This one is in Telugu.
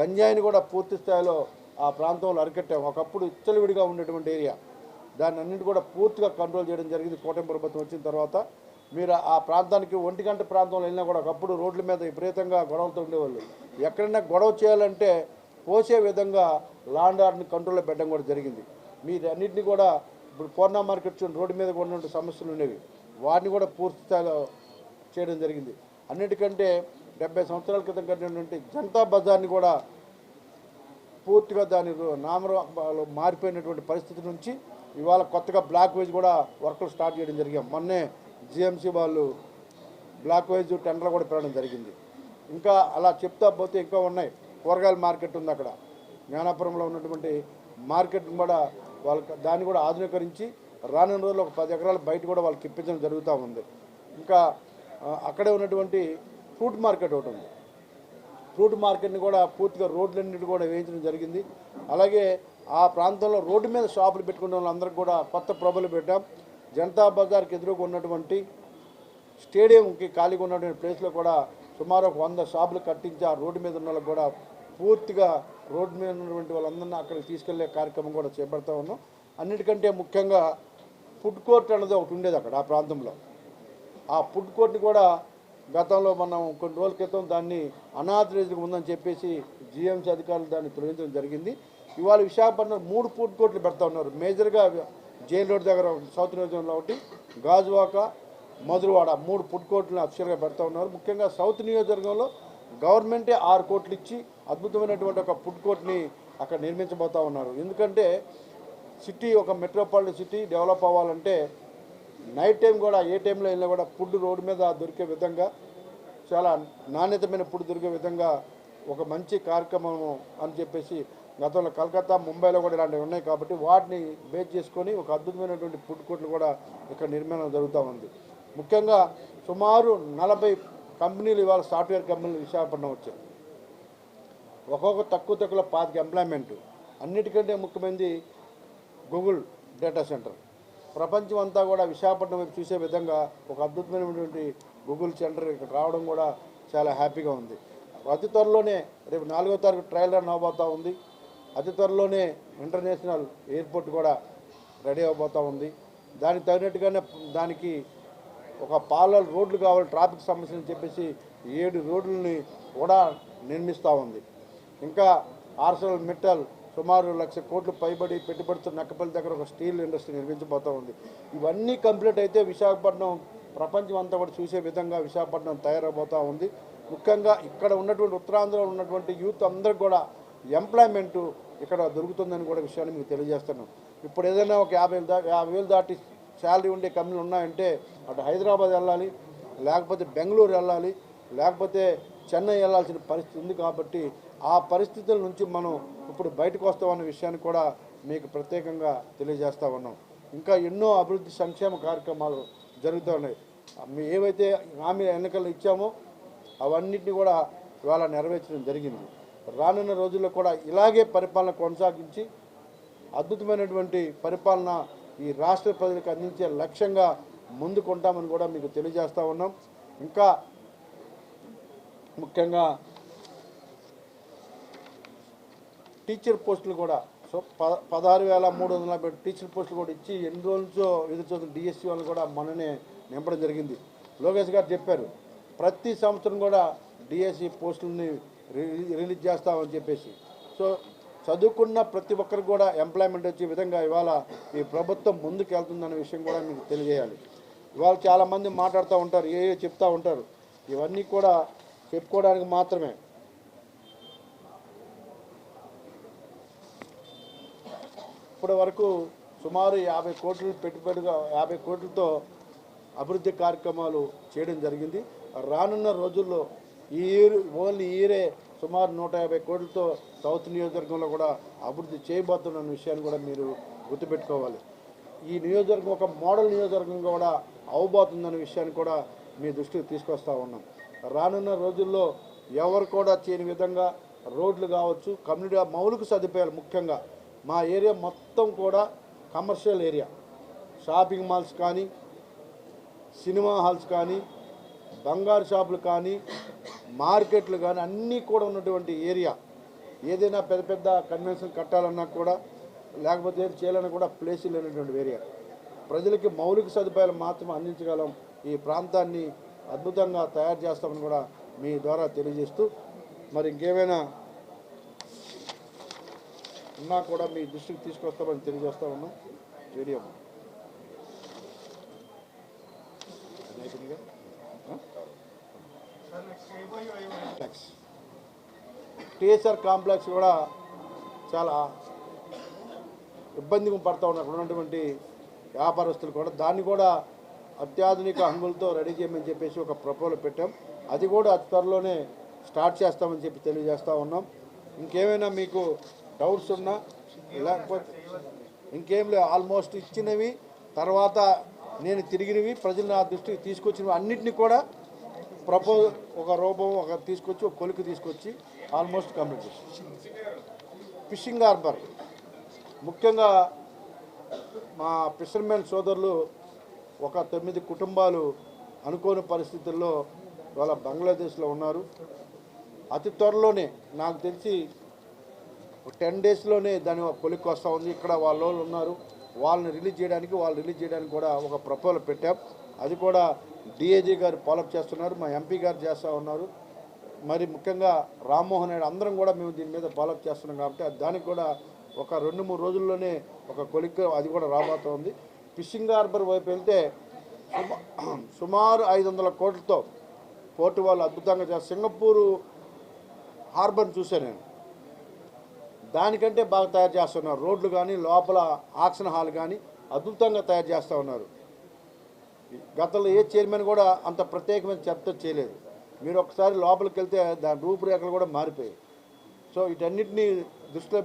గంజాయిని కూడా పూర్తి స్థాయిలో ఆ ప్రాంతంలో అరికట్టాం ఒకప్పుడు ఇచ్చలవిడిగా ఉండేటువంటి ఏరియా. దాన్ని అన్నింటి కూడా పూర్తిగా కంట్రోల్ చేయడం జరిగింది. కూటమి ప్రభుత్వం వచ్చిన తర్వాత మీరు ఆ ప్రాంతానికి ఒంటి గంట ప్రాంతంలో వెళ్ళినా కూడా ఒకప్పుడు రోడ్ల మీద విపరీతంగా గొడవలతో ఉండేవాళ్ళు. ఎక్కడైనా గొడవ చేయాలంటే పోసే విధంగా లాండ్ ఆర్డర్ని కంట్రోల్లో పెట్టడం కూడా జరిగింది. మీరు అన్నింటినీ కూడా ఇప్పుడు పూర్ణ మార్కెట్ చూడండి, రోడ్డు మీద ఉన్నటువంటి సమస్యలు ఉండేవి. వాటిని కూడా పూర్తి స్థాయిలో చేయడం జరిగింది. అన్నిటికంటే డెబ్బై సంవత్సరాల క్రితం కట్టినటువంటి జనతా బజార్ని కూడా పూర్తిగా దాని రూ- నామరూపాలు మారిపోయినటువంటి పరిస్థితి నుంచి ఇవాళ కొత్తగా బ్లాక్ వైజ్ కూడా వర్కులు స్టార్ట్ చేయడం జరిగాం. మొన్నే జిఎంసీ వాళ్ళు బ్లాక్ వైజ్ టెండర్లు కూడా పెట్టడం జరిగింది. ఇంకా అలా చెప్తా పోతే ఇంకా ఉన్నాయి. కూరగాయల మార్కెట్ ఉంది అక్కడ. జ్ఞానాపురంలో ఉన్నటువంటి మార్కెట్ కూడా వాళ్ళకి దాన్ని కూడా ఆధునీకరించి రానున్న రోజుల్లో ఒక పది ఎకరాలు బయట కూడా వాళ్ళకి ఇప్పించడం జరుగుతూ ఉంది. ఇంకా అక్కడే ఉన్నటువంటి ఫ్రూట్ మార్కెట్ ఒకటి ఉంది. ఫ్రూట్ మార్కెట్ని కూడా పూర్తిగా రోడ్లన్నిటి కూడా వేయించడం జరిగింది. అలాగే ఆ ప్రాంతంలో రోడ్డు మీద షాపులు పెట్టుకున్న వాళ్ళందరికీ కూడా కొత్త ప్రభలు పెట్టాం. జనతా బజార్కి ఎదురుగా ఉన్నటువంటి స్టేడియంకి ఖాళీగా ఉన్నటువంటి ప్లేస్లో కూడా సుమారు ఒక వంద షాపులు కట్టించి ఆ రోడ్డు మీద ఉన్న వాళ్ళకి కూడా పూర్తిగా రోడ్డు మీద ఉన్నటువంటి వాళ్ళందరినీ అక్కడికి తీసుకెళ్ళే కార్యక్రమం కూడా చేపడతా ఉన్నాం. అన్నిటికంటే ముఖ్యంగా ఫుడ్ కోర్ట్ అనేది ఒకటి ఉండేది అక్కడ ఆ ప్రాంతంలో. ఆ ఫుడ్ కోర్ట్ని కూడా గతంలో మనం కొన్ని రోజుల క్రితం దాన్ని అనాథరేజ్కి ఉందని చెప్పేసి జిఎంసీ అధికారులు దాన్ని తొలగించడం జరిగింది. ఇవాళ విశాఖపట్నం మూడు ఫుడ్ కోర్టులు పెడతా ఉన్నారు. మేజర్గా జైల్ రోడ్ దగ్గర సౌత్ నియోజకవర్గంలో ఒకటి గాజువాక మధురవాడ మూడు ఫుడ్ కోర్టులను అఫీషియల్గా పెడతా ఉన్నారు. ముఖ్యంగా సౌత్ నియోజకవర్గంలో గవర్నమెంటే ఆరు కోట్లు ఇచ్చి అద్భుతమైనటువంటి ఒక ఫుడ్ కోర్ట్ని అక్కడ నిర్మించబోతా ఉన్నారు. ఎందుకంటే సిటీ ఒక మెట్రోపాలిటన్ సిటీ డెవలప్ అవ్వాలంటే నైట్ టైం కూడా ఏ టైంలో వెళ్ళినా కూడా ఫుడ్ రోడ్డు మీద దొరికే విధంగా చాలా నాణ్యతమైన ఫుడ్ దొరికే విధంగా ఒక మంచి కార్యక్రమం అని చెప్పేసి గతంలో కలకత్తా ముంబైలో కూడా ఇలాంటివి ఉన్నాయి కాబట్టి వాటిని బేస్ చేసుకొని ఒక అద్భుతమైనటువంటి ఫుడ్ కోర్టులు కూడా ఇక్కడ నిర్మాణం జరుగుతూ ఉంది. ముఖ్యంగా సుమారు నలభై కంపెనీలు ఇవాళ సాఫ్ట్వేర్ కంపెనీలు విశాఖపట్నం వచ్చాయి. ఒక్కొక్క తక్కువ తక్కువ పాతిక ఎంప్లాయ్మెంట్ అన్నిటికంటే ముఖ్యమైనది గూగుల్ డేటా సెంటర్ ప్రపంచం అంతా కూడా విశాఖపట్నం వైపు చూసే విధంగా ఒక అద్భుతమైనటువంటి గూగుల్ సెంటర్ ఇక్కడ రావడం కూడా చాలా హ్యాపీగా ఉంది. అతి త్వరలోనే రేపు నాలుగో తారీఖు ట్రయల్ రన్ అవబోతూ ఉంది. అతి త్వరలోనే ఇంటర్నేషనల్ ఎయిర్పోర్ట్ కూడా రెడీ అవబోతూ ఉంది. దానికి తగినట్టుగానే దానికి ఒక పాలల్ రోడ్లు కావాలి ట్రాఫిక్ సమస్యలు చెప్పేసి ఏడు రోడ్లని కూడా నిర్మిస్తూ ఉంది. ఇంకా ఆర్సల్ మిట్టల్ సుమారు లక్ష కోట్లు పైబడి పెట్టుబడితో నక్కపల్లి దగ్గర ఒక స్టీల్ ఇండస్ట్రీ నిర్మించబోతూ ఉంది. ఇవన్నీ కంప్లీట్ అయితే విశాఖపట్నం ప్రపంచం అంతా కూడా చూసే విధంగా విశాఖపట్నం తయారబోతూ ఉంది. ముఖ్యంగా ఇక్కడ ఉన్నటువంటి ఉత్తరాంధ్రలో ఉన్నటువంటి యూత్ అందరికి కూడా ఎంప్లాయ్మెంట్ ఇక్కడ దొరుకుతుందని కూడా విషయాన్ని మీకు తెలియజేస్తాను ఇప్పుడు ఏదైనా ఒక యాభై వేలు దా యాభై వేలు దాటి శాలరీ ఉండే కంపెనీలు ఉన్నాయంటే అటు హైదరాబాద్ వెళ్ళాలి లేకపోతే బెంగళూరు వెళ్ళాలి లేకపోతే చెన్నై వెళ్ళాల్సిన పరిస్థితి ఉంది కాబట్టి ఆ పరిస్థితుల నుంచి మనం ఇప్పుడు బయటకు వస్తామన్న విషయాన్ని కూడా మీకు ప్రత్యేకంగా తెలియజేస్తా ఉన్నాం. ఇంకా ఎన్నో అభివృద్ధి సంక్షేమ కార్యక్రమాలు జరుగుతూ ఉన్నాయి. ఏవైతే హామీ ఎన్నికలు ఇచ్చామో అవన్నిటిని కూడా ఇవాళ నెరవేర్చడం జరిగింది. రానున్న రోజుల్లో కూడా ఇలాగే పరిపాలన కొనసాగించి అద్భుతమైనటువంటి పరిపాలన ఈ రాష్ట్ర ప్రజలకు అందించే లక్ష్యంగా ముందుకుంటామని కూడా మీకు తెలియజేస్తూ ఉన్నాం. ఇంకా ముఖ్యంగా టీచర్ పోస్టులు కూడా. సో పదహారు వేల మూడు వందల నలభై టీచర్ పోస్టులు కూడా ఇచ్చి ఎన్ని రోజులతో ఎదురు చూస్తున్న డిఎస్సి వాళ్ళు కూడా మననే నింపడం జరిగింది. లోకేష్ గారు చెప్పారు ప్రతి సంవత్సరం కూడా డిఎస్సి పోస్టులని రి- రిలీజ్ చేస్తామని చెప్పేసి. సో చదువుకున్న ప్రతి ఒక్కరికి కూడా ఎంప్లాయ్మెంట్ వచ్చే విధంగా ఇవాళ ఈ ప్రభుత్వం ముందుకు వెళ్తుందన్న విషయం కూడా మీకు తెలియజేయాలి. ఇవాళ చాలామంది మాట్లాడుతూ ఉంటారు ఏ ఏ చెప్తూ ఉంటారు. ఇవన్నీ కూడా చెప్పుకోవడానికి మాత్రమే. ఇప్పటి వరకు సుమారు యాభై కోట్లు పెట్టుబడిగా యాభై కోట్లతో అభివృద్ధి కార్యక్రమాలు చేయడం జరిగింది. రానున్న రోజుల్లో ఈ ఇయర్ ఓన్లీ ఈరే ఇయరే సుమారు నూట యాభై కోట్లతో సౌత్ నియోజకవర్గంలో కూడా అభివృద్ధి చేయబోతున్న విషయాన్ని కూడా మీరు గుర్తుపెట్టుకోవాలి. ఈ నియోజకవర్గం ఒక మోడల్ నియోజకవర్గంగా కూడా అవబోతుందన్న విషయాన్ని కూడా మీ దృష్టికి తీసుకొస్తా ఉన్నాం. రానున్న రోజుల్లో ఎవరు కూడా చేయని విధంగా రోడ్లు కావచ్చు కమ్యూనిటీ మౌలిక సదుపాయాలు ముఖ్యంగా మా ఏరియా మొత్తం కూడా కమర్షియల్ ఏరియా. షాపింగ్ మాల్స్ కానీ సినిమా హాల్స్ కానీ బంగారు షాపులు కానీ మార్కెట్లు కానీ అన్నీ కూడా ఉన్నటువంటి ఏరియా. ఏదైనా పెద్ద పెద్ద కన్వెన్షన్ కట్టాలన్నా కూడా లేకపోతే ఏం చేయాలన్నా కూడా ప్లేస్ లేనటువంటి ఏరియా. ప్రజలకి మౌలిక సదుపాయాలు మాత్రం అందించగలం ఈ ప్రాంతాన్ని అద్భుతంగా తయారు చేస్తామని కూడా మీ ద్వారా తెలియజేస్తూ మరి ఇంకేమైనా ఉన్నా కూడా మీ దృష్టికి తీసుకొస్తామని తెలియజేస్తా ఉన్నాం. వీడియో అది కాంప్లెక్స్ టీఎస్ఆర్ కాంప్లెక్స్ కూడా చాలా ఇబ్బంది పడతా ఉన్నారు. అక్కడ ఉన్నటువంటి వ్యాపారస్తులు కూడా. దాన్ని కూడా అత్యాధునిక హంగులతో రెడీ చేయమని చెప్పేసి ఒక ప్రపోజల్ పెట్టాం. అది కూడా అతి త్వరలోనే స్టార్ట్ చేస్తామని చెప్పి తెలియజేస్తూ ఉన్నాం. ఇంకేమైనా మీకు డౌట్స్ ఉన్నా లేకపోతే ఇంకేం లేవు. ఆల్మోస్ట్ ఇచ్చినవి తర్వాత నేను తిరిగినవి ప్రజలు నా దృష్టికి తీసుకొచ్చినవి అన్నింటినీ కూడా ప్రపోజ్ ఒక రూపం ఒక తీసుకొచ్చి ఒక కొలికి తీసుకొచ్చి ఆల్మోస్ట్ కంప్లీట్ చేస్తాం ఫిషింగ్ హార్బర్. ముఖ్యంగా మా ఫిషర్మెన్ సోదరులు ఒక తొమ్మిది కుటుంబాలు అనుకోని పరిస్థితుల్లో వాళ్ళ బంగ్లాదేశ్లో ఉన్నారు. అతి త్వరలోనే నాకు తెలిసి టెన్ డేస్లోనే దాని కొలిక్కి వస్తూ ఉంది. ఇక్కడ వాళ్ళ వాళ్ళు ఉన్నారు. వాళ్ళని రిలీజ్ చేయడానికి వాళ్ళు రిలీజ్ చేయడానికి కూడా ఒక ప్రపోజల్ పెట్టాం. అది కూడా డిఏజీ గారు ఫాలోఅప్ చేస్తున్నారు. మా ఎంపీ గారు చేస్తూ ఉన్నారు. మరి ముఖ్యంగా రామ్మోహన్ నాయుడు అందరం కూడా మేము దీని మీద ఫాలోఅప్ చేస్తున్నాం కాబట్టి దానికి కూడా ఒక రెండు మూడు రోజుల్లోనే ఒక కొలిక్ అది కూడా రాబోతోంది ఫిషింగ్ హార్బర్ వైపు వెళ్తే సుమ- సుమారు ఐదు వందల కోట్లతో పోర్టు వాళ్ళు అద్భుతంగా చేస్తారు. సింగపూరు హార్బర్ని చూశాను నేను. దానికంటే బాగా తయారు చేస్తున్నారు రోడ్లు కానీ లోపల ఆక్షన్ హాల్ కానీ అద్భుతంగా తయారు చేస్తూ ఉన్నారు. గతంలో ఏ చైర్మన్ కూడా అంత ప్రత్యేకమైన చెత్త చేయలేదు. మీరు ఒకసారి లోపలికి వెళ్తే దాని రూపురేఖలు కూడా మారిపోయాయి. సో వీటన్నిటినీ దృష్టిలో